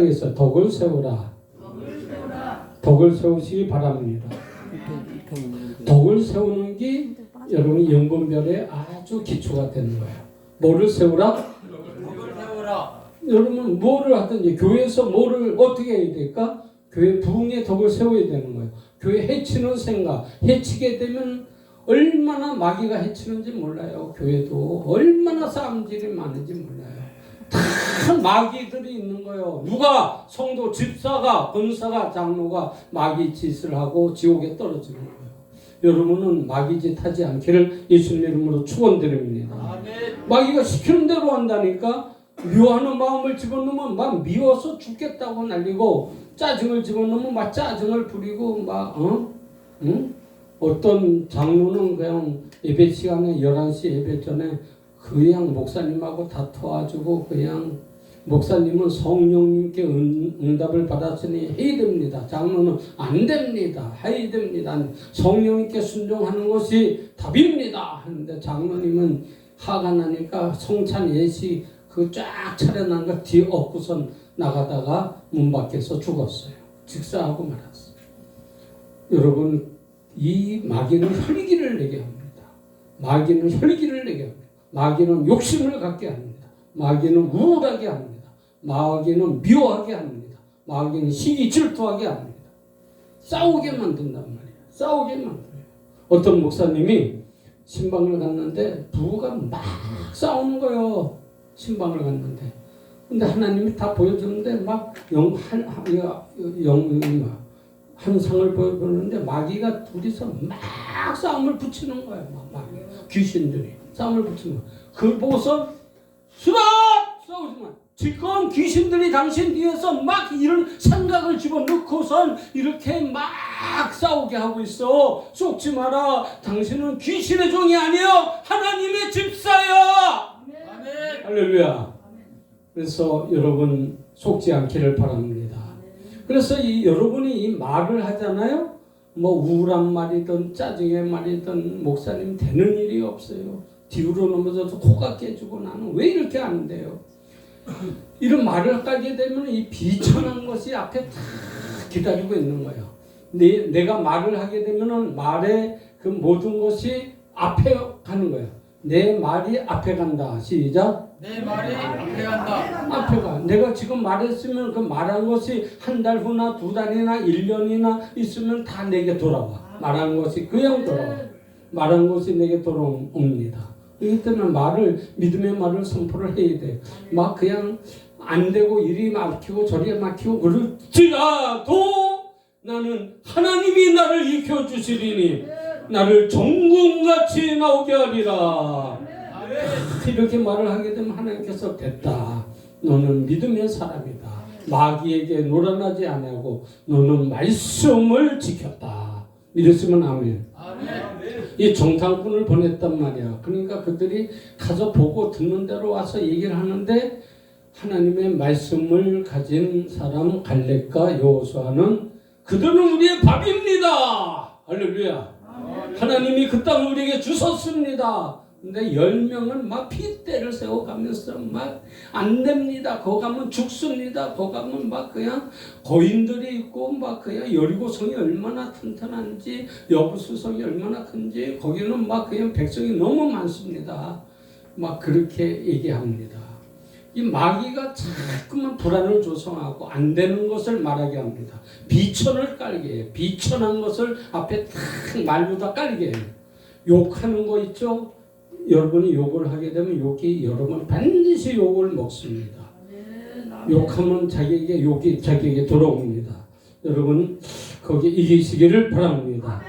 에서 덕을 세우라. 덕을 세우시기 바랍니다. 덕을 세우는 게 여러분 연분별에 아주 기초가 되는 거예요. 뭐를 세우라? 덕을 세우라. 여러분 뭐를 하든지 교회에서 뭐를 어떻게 해야 될까? 교회 부흥의 덕을 세워야 되는 거예요. 교회 해치는 생각, 해치게 되면 얼마나 마귀가 해치는지 몰라요. 교회도 얼마나 싸움질이 많은지 몰라요. 다 마귀들이 있는 거예요. 누가 성도 집사가 권사가 장로가 마귀 짓을 하고 지옥에 떨어지는 거예요. 여러분은 마귀 짓 하지 않기를 예수님 이름으로 축원드립니다. 마귀가 시키는 대로 한다니까 미워하는 마음을 집어넣으면 막 미워서 죽겠다고 날리고 짜증을 집어넣으면 막 짜증을 부리고 막 어? 응? 어떤 장로는 그냥 예배 시간에 11시 예배 전에 그냥 목사님하고 다퉈가지고 그냥 목사님은 성령님께 응, 응답을 받았으니 해야 됩니다. 장로는 안 됩니다. 해야 됩니다. 성령님께 순종하는 것이 답입니다. 하는데 장로님은 화가 나니까 성찬 예시 그쫙 차려놓은 거 뒤에 엎고선 나가다가 문 밖에서 죽었어요. 직사하고 말았어요. 여러분 이 마귀는 혈기를 내게 합니다. 마귀는 혈기를 내게 합니다. 마귀는 욕심을 갖게 합니다. 마귀는 우울하게 합니다. 마귀는 미워하게 합니다. 마귀는 시기 질투하게 합니다. 싸우게 만든단 말이에요. 싸우게 만들어요. 어떤 목사님이 신방을 갔는데 부부가 막 싸우는 거예요. 신방을 갔는데. 근데 하나님이 다 보여주는데 막 영 한영 한 상을 보여주는데 마귀가 둘이서 막 싸움을 붙이는 거예요. 막 마귀 귀신들이 싸움을 붙이는 거예요. 그걸 보고서 수박 싸우지 마. 지금 귀신들이 당신 뒤에서 막 이런 생각을 집어넣고선 이렇게 막 싸우게 하고 있어. 속지 마라. 당신은 귀신의 종이 아니요 하나님의 집사야. 아멘. 할렐루야. 그래서 여러분 속지 않기를 바랍니다. 그래서 이 여러분이 이 말을 하잖아요. 뭐 우울한 말이든 짜증의 말이든 목사님 되는 일이 없어요. 뒤로 넘어져서 코가 깨지고 나는 왜 이렇게 하는데요? 이런 말을 하게 되면 이 비천한 것이 앞에 다 기다리고 있는 거예요. 내, 내가 말을 하게 되면은 말의 그 모든 것이 앞에 가는 거예요. 내 말이 앞에 간다. 시작. 내 말이 앞에 간다. 앞에 가. 내가 지금 말했으면 그 말한 것이 한 달 후나 두 달이나 일 년이나 있으면 다 내게 돌아와. 말한 것이 그냥 돌아와. 말한 것이 내게 돌아옵니다. 때문에 말을 믿음의 말을 선포를 해야 돼. 막 그냥 안 되고 이리 막히고 저리 막히고 그럴지라도 나는 하나님이 나를 익혀 주시리니 나를 정금같이 나오게 하리라. 이렇게 말을 하게 되면 하나님께서 됐다. 너는 믿음의 사람이다. 마귀에게 놀아나지 아니하고 너는 말씀을 지켰다. 이랬으면 아멘. 아멘. 이 정탐꾼을 보냈단 말이야. 그러니까 그들이 가서 보고 듣는 대로 와서 얘기를 하는데 하나님의 말씀을 가진 사람 갈렙과 여호수아는 그들은 우리의 밥입니다. 할렐루야. 하나님이 그 땅을 우리에게 주셨습니다. 근데 열 명은 막 핏대를 세워가면서 막 안 됩니다. 거 가면 죽습니다. 거 가면 막 그냥 거인들이 있고 막 그냥 여리고성이 얼마나 튼튼한지 여부수성이 얼마나 큰지 거기는 막 그냥 백성이 너무 많습니다. 막 그렇게 얘기합니다. 이 마귀가 자꾸만 불안을 조성하고 안 되는 것을 말하게 합니다. 비천을 깔게 해요. 비천한 것을 앞에 탁 말보다 깔게 해요. 욕하는 거 있죠? 여러분이 욕을 하게 되면 욕이 여러분 반드시 욕을 먹습니다. 욕하면 자기에게 욕이 자기에게 돌아옵니다. 여러분 거기 이기시기를 바랍니다.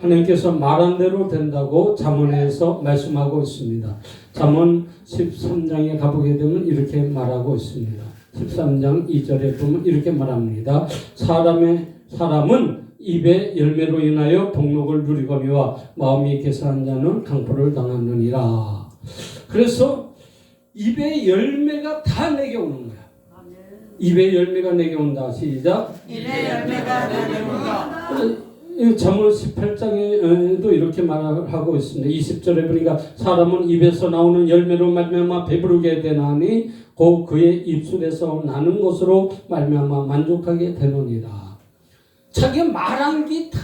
하나님께서 말한 대로 된다고 잠언에서 말씀하고 있습니다. 잠언 13장에 가보게 되면 이렇게 말하고 있습니다. 13장 2절에 보면 이렇게 말합니다. 사람의 사람은 입의 열매로 인하여 복록을 누리거니와 마음이 개선한 자는 강포를 당하느니라. 그래서 입의 열매가 다 내게 오는 거야. 입의 열매가 내게 온다. 시작. 입의 열매가 내게 온다. 잠언 18장에도 이렇게 말하고 있습니다. 20절에 보니까 사람은 입에서 나오는 열매로 말미암아 배부르게 되나니 곧 그의 입술에서 나는 것으로 말미암아 만족하게 되느니라. 자기가 말한 게 다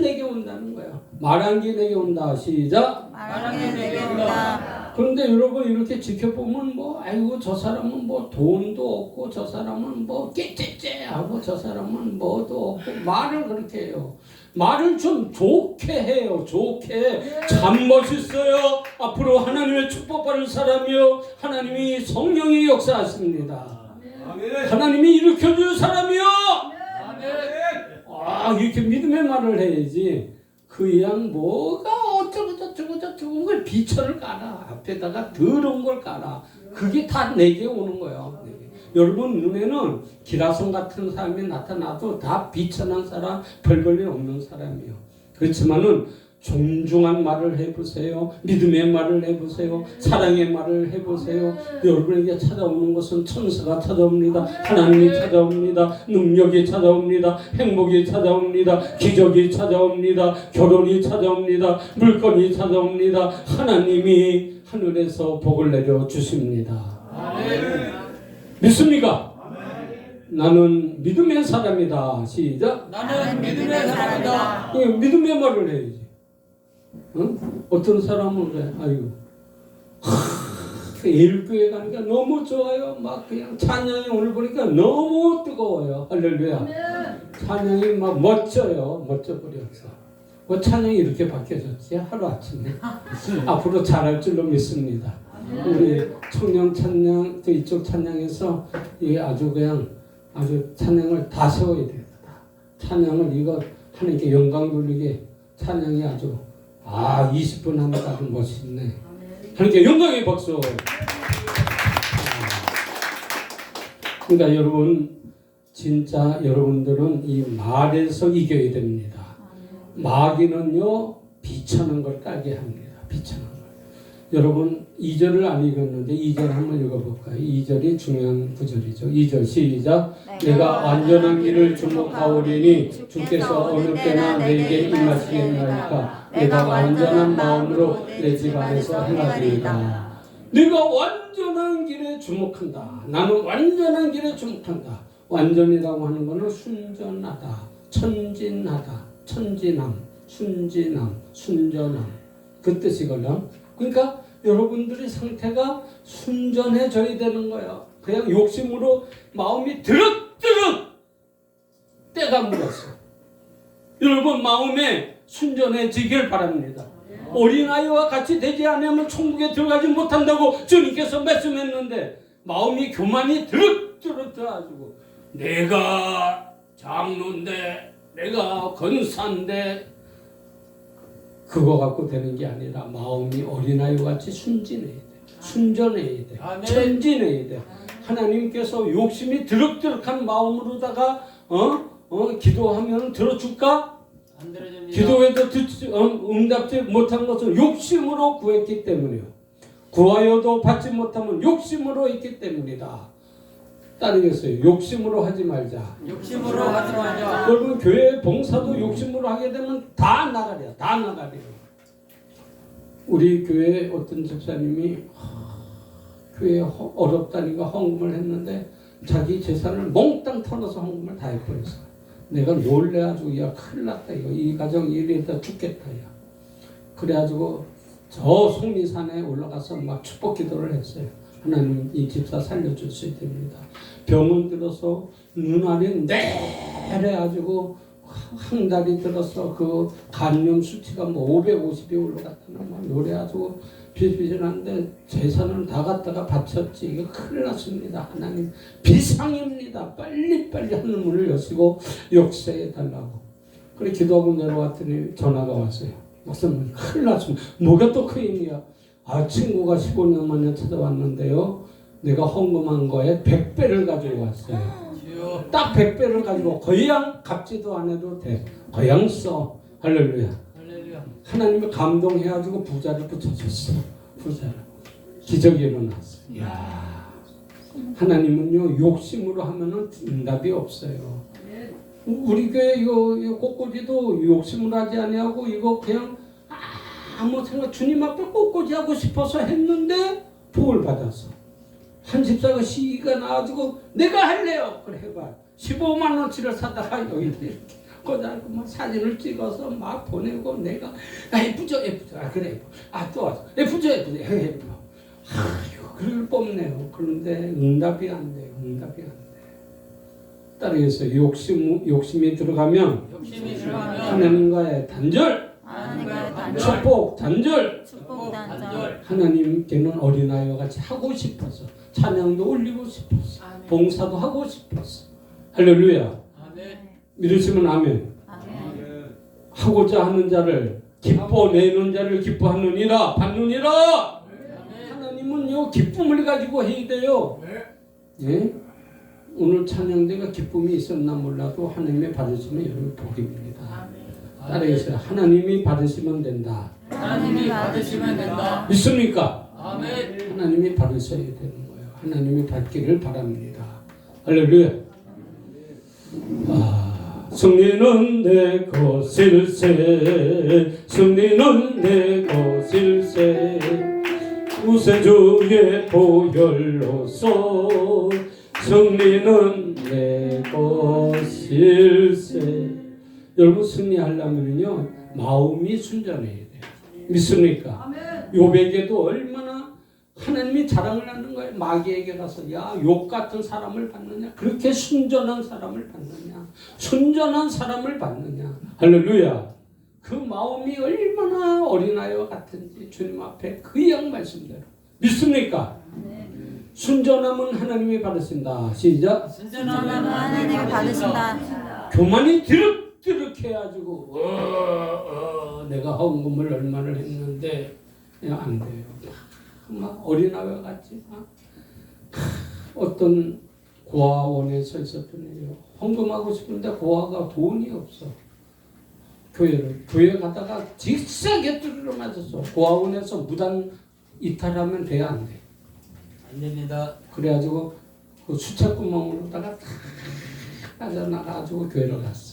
내게 온다는 거야. 말한 게 내게 온다. 시작. 말하게 내게 온다. 그런데 여러분 이렇게 지켜보면 뭐 아이고 저 사람은 뭐 돈도 없고 저 사람은 뭐 깨째째 하고 저 사람은 뭐도 없고 말을 그렇게 해요. 말을 좀 좋게 해요. 좋게 참 멋있어요. 앞으로 하나님의 축복받을 사람이요. 하나님이 성령이 역사하십니다. 하나님이 일으켜줄 사람이요. 아 이렇게 믿음의 말을 해야지. 그냥 뭐가 어쩌고 저쩌고 비천을 깔아 앞에다가 더러운 걸 깔아 그게 다 내게 오는 거예요. 내게. 여러분 눈에는 기라성 같은 사람이 나타나도 다 비천한 사람 별 볼일 없는 사람이에요. 그렇지만은 존중한 말을 해보세요. 믿음의 말을 해보세요. 사랑의 말을 해보세요. 여러분에게 찾아오는 것은 천사가 찾아옵니다. 하나님이 찾아옵니다. 능력이 찾아옵니다. 행복이 찾아옵니다. 기적이 찾아옵니다. 결혼이 찾아옵니다. 물건이 찾아옵니다. 하나님이 하늘에서 복을 내려 주십니다. 믿습니까? 나는 믿음의 사람이다. 시작. 나는 믿음의 사람이다. 이 믿음의 말을 해야지. 응? 어떤 사람은 그래, 아이고, 하, 일교회 가니까 너무 좋아요. 막 그냥 찬양이 오늘 보니까 너무 뜨거워요. 할렐루야. 찬양이 막 멋져요. 멋져 버렸어. 그 찬양이 이렇게 바뀌어졌지 하루 아침에. 앞으로 잘할 줄로 믿습니다. 우리 청년 찬양 또 이쪽 찬양에서 이 아주 그냥 아주 찬양을 다 세워야 돼요. 다. 찬양을 이거 하나님께 영광 돌리게 찬양이 아주 아 20분 하면 아주 멋있네. 하나님께 영광의 박수. 그러니까 여러분 진짜 여러분들은 이 말에서 이겨야 됩니다. 마귀는요 비천한 걸 깔게 합니다. 비천한 걸. 여러분 2절을 안 읽었는데 2절 한번 읽어볼까요? 2절이 중요한 구절이죠. 2절 시작. 내가 완전한 길을 주목하오리니 주께서 어느 때나 내게 임하시겠나이까 내가 완전한 마음으로 내 집 안에서 행하리이다. 내가 완전한 길에 주목한다. 나는 완전한 길에 주목한다. 완전이라고 하는 것은 순전하다, 천진하다, 천진함, 순진함, 순전함 그 뜻이거든. 그러니까 여러분들의 상태가 순전해져야 되는 거야. 그냥 욕심으로 마음이 드럭드럭 때가 물었어. 여러분 마음에 순전해지길 바랍니다. 어린아이와 같이 되지 않으면 천국에 들어가지 못한다고 주님께서 말씀했는데 마음이 교만이 드럭드럭 들어가지고 내가 장로인데 내가 건사인데 그거 갖고 되는 게 아니라 마음이 어린아이와 같이 순진해야 돼. 순전해야 돼. 천진해야 돼. 하나님께서 욕심이 드럭드럭한 마음으로다가 어? 어? 기도하면 들어줄까? 안 들어줍니다. 기도해도 듣지, 어, 응답지 못한 것은 욕심으로 구했기 때문이요. 구하여도 받지 못하면 욕심으로 했기 때문이다. 따르겠어요. 욕심으로 하지 말자. 욕심으로 하지 말자. 여러분 교회 봉사도 욕심으로 하게 되면 다 나가려, 다 나가려. 우리 교회 어떤 집사님이 하, 교회 허- 어렵다니까 헌금을 했는데 자기 재산을 몽땅 털어서 헌금을 다 해버렸어. 내가 놀래가지고 야 큰일 났다 이거 이 가정 이래다 죽겠다 야. 그래가지고 저 속리산에 올라가서 막 축복 기도를 했어요. 하나님 이 집사 살려줄 수 있답니다. 병원 들어서 눈알이 내려가지고 한 달이 들어서 그 간염 수치가 뭐 550이 올라갔다나 막 노래가지고 비슷비슷한데 재산을 다 갖다가 바쳤지. 이거 큰일 났습니다. 하나님 비상입니다. 빨리 빨리 하늘 문을 여시고 역사해 달라고. 그래 기도하고 내려왔더니 전화가 왔어요. 목사님 큰일 났습니다. 뭐가 또 큰일이야 아 친구가 15년 만에 찾아왔는데요 내가 헌금한 거에 100배를 가지고 왔어요 주여. 딱 100배를 가지고 거양 갚지도 안 해도 돼. 거양 써. 할렐루야. 할렐루야. 하나님이 감동해가지고 부자를 붙여줬어. 부자를. 기적이 일어났어. 야 하나님은요, 욕심으로 하면은 응답이 없어요. 우리 교회 이거, 이거 꽃꽂이도 욕심을 하지 아니하고 이거 그냥 아무 생각 주님 앞에 꽃꽂이 하고 싶어서 했는데 복을 받았어. 한 집사가 시기가 나가지고 내가 할래요. 그래 해봐. 15만 원치를 사다가 여기 이렇게. 거다 막 사진을 찍어서 막 보내고 내가 아 예쁘죠? 예쁘죠. 아 그래 예뻐. 아또 와서. 예쁘죠? 예쁘죠? 예, 예뻐. 아이고 그걸 뽑네요. 그런데 응답이 안 돼요 응답이 안 돼. 따라해서 욕심 욕심이 들어가면 욕심이 들어가면 하나님과의 단절, 축복 단절. 축복 단절, 단절. 하나님께는 어린아이와 같이 하고 싶어서 찬양도 올리고 싶었어 봉사도 하고 싶었어 할렐루야. 아멘. 믿으시면 아멘. 아멘. 하고자 하는 자를 기뻐 내는 자를 기뻐하느니라 받느니라. 아멘. 하나님은요 기쁨을 가지고 해야 돼요 예? 오늘 찬양대가 기쁨이 있었나 몰라도 하나님의 받으시면 여러분 복입니다 따라해서 하나님이 받으시면 된다. 하나님이 받으시면 된다. 믿습니까? 아멘. 하나님이 받으셔야 되는 거예요. 하나님이 받기를 바랍니다. 할렐루야. 아, 승리는 내 것일세. 승리는 내 것일세. 우세주의 보혈로서 승리는 내 것일세 여러분 승리하려면요 마음이 순전해야 돼요 믿습니까? 요백에도 얼마나 하나님이 자랑을 하는 거예요. 마귀에게 가서 야욕 같은 사람을 받느냐? 그렇게 순전한 사람을 받느냐? 순전한 사람을 받느냐? 할렐루야. 그 마음이 얼마나 어린아이와 같은지 주님 앞에 그양 말씀대로 믿습니까? 순전함은 하나님이 받으신다. 시작. 순전하면 하나님이 받으신다. 교만이 드 륵드륵 해가지고 어, 어, 내가 헌금을 얼마를 했는데 안 돼요. 막 어린아이와 같이 막 어떤 고아원에 서 있었던 일이요. 헌금하고 싶은데 고아가 돈이 없어. 교회를 교회 가다가 직사게 뚜르르 맞았어. 고아원에서 무단 이탈하면 돼 안 돼. 안 됩니다. 그래가지고 그 수채구멍으로다가 탁 빠져나가가지고 교회를 갔어.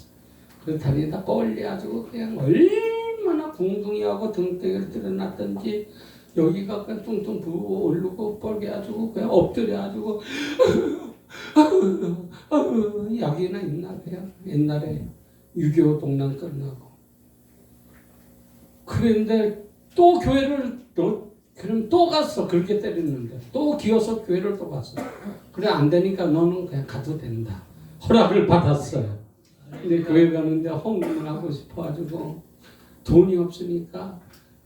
그 다니다 뻘려가지고 그냥 얼마나 궁둥이하고 등대를 들여놨던지 여기가 그냥 뚱뚱 부고 오르고 뻘개가지고 그냥 엎드려가지고 약이나 있나 그냥 옛날에 6.25 동란 끝나고. 그런데 또 교회를 또 그럼 또 갔어. 그렇게 때렸는데 또 기어서 교회를 또 갔어. 그래 안 되니까 너는 그냥 가도 된다. 허락을 받았어요 근데 교회 가는데 헌금을 하고 싶어가지고 돈이 없으니까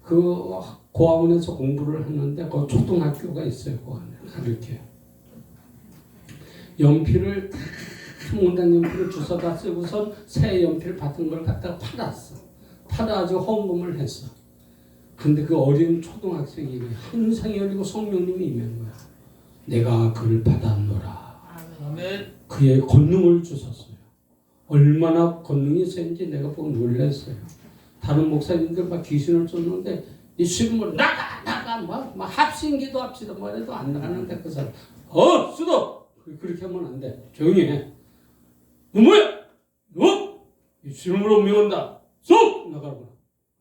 그 고아원에서 공부를 하는데 그 초등학교가 있어요 고아원에 가르쳐요 연필을 다 문단 연필을 주워다 쓰고선 새 연필 받은 걸 갖다가 팔았어 팔아가지고 헌금을 했어 근데 그 어린 초등학생이 한상이 열리고 성령님이 임한 거야. 내가 그를 받았노라. 아멘. 그의 권능을 주셨어요. 얼마나 권능이 센지 내가 보고 놀랐어요. 다른 목사님들 막 귀신을 쫓는데 이 수금을 나가 나가 막, 막 합신기도 합시다 뭐래도 안 나가는데 그 사람 어 수도 그렇게 하면 안 돼. 조용히 해. 너 뭐야? 너? 이 주름으로 명한다. 쏙 나가라.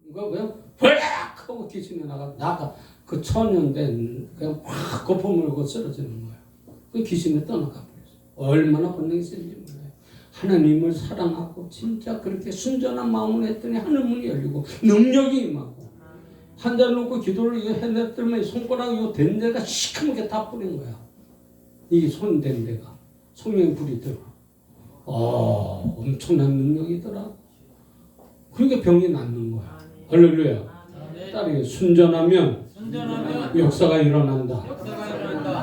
이거 그냥 벌락 하고 귀신이 나가 나가 그 천연된 그냥 확 거품 물고 쓰러지는 거야. 그 귀신이 떠나가 버렸어. 얼마나 권능이 센지. 하나님을 사랑하고 진짜 그렇게 순전한 마음으로 했더니 하늘 문이 열리고 능력이 임하고 한잔 놓고 기도를 해냈더니 손가락 이거 된 데가 시커멓게 다 뿌린 거야. 이 손 된 데가 성령 불이 들어. 아 엄청난 능력이더라. 그러니까 병이 낫는 거야. 할렐루야. 딸이 순전하면 순전하면 역사가 일어난다.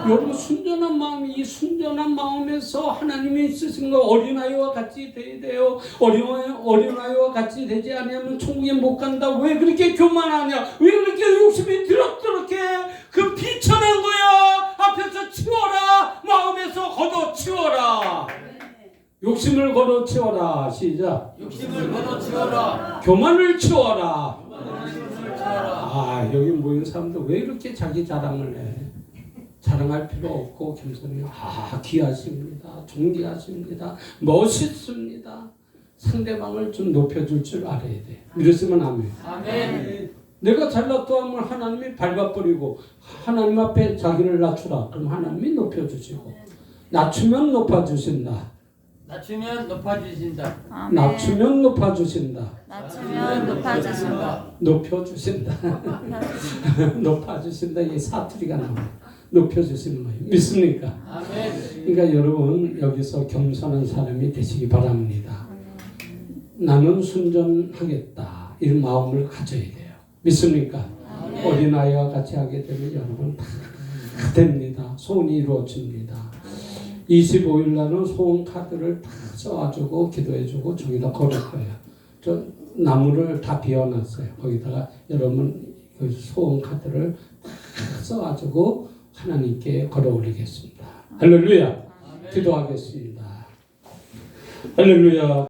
여러분 순전한 마음이 이 순전한 마음에서 하나님이 쓰신 거 어린아이와 같이 돼야 돼요. 어린아이, 어린아이와 같이 되지 않으면 천국에 못 간다. 왜 그렇게 교만하냐? 왜 그렇게 욕심이 드럽드럽게 그 비천한 거야? 앞에서 치워라. 마음에서 걷어 치워라. 욕심을 걷어 치워라. 시작. 욕심을 걷어치워라. 교만을 치워라. 욕심을 치워라. 아 여기 모인 사람들 왜 이렇게 자기 자랑을 해? 자랑할 필요 없고 겸손히 아 귀하십니다, 존귀하십니다, 멋있습니다. 상대방을 좀 높여줄 줄 알아야 돼. 믿으시면 아멘. 아멘. 내가 잘났다 하면 하나님이 밟아버리고 하나님 앞에 자기를 낮추라. 그럼 하나님이 높여주시고 낮추면 높아주신다. 낮추면 높아주신다. 아멘. 낮추면 높아주신다. 낮추면 높아지신다. 높여주신다. 높아주신다. 이 사투리가 나와. 높여주시는 거예요. 믿습니까? 그러니까 여러분 여기서 겸손한 사람이 되시기 바랍니다. 나는 순전하겠다. 이런 마음을 가져야 돼요. 믿습니까? 어린아이와 같이 하게 되면 여러분 다 됩니다. 소원이 이루어집니다. 25일 날은 소원 카드를 다 써가지고 기도해주고 저기다 걸을 거예요. 저 나무를 다 비워놨어요. 거기다가 여러분 그 소원 카드를 다 써가지고 하나님께 걸어 올리겠습니다. 할렐루야. 기도하겠습니다. 할렐루야.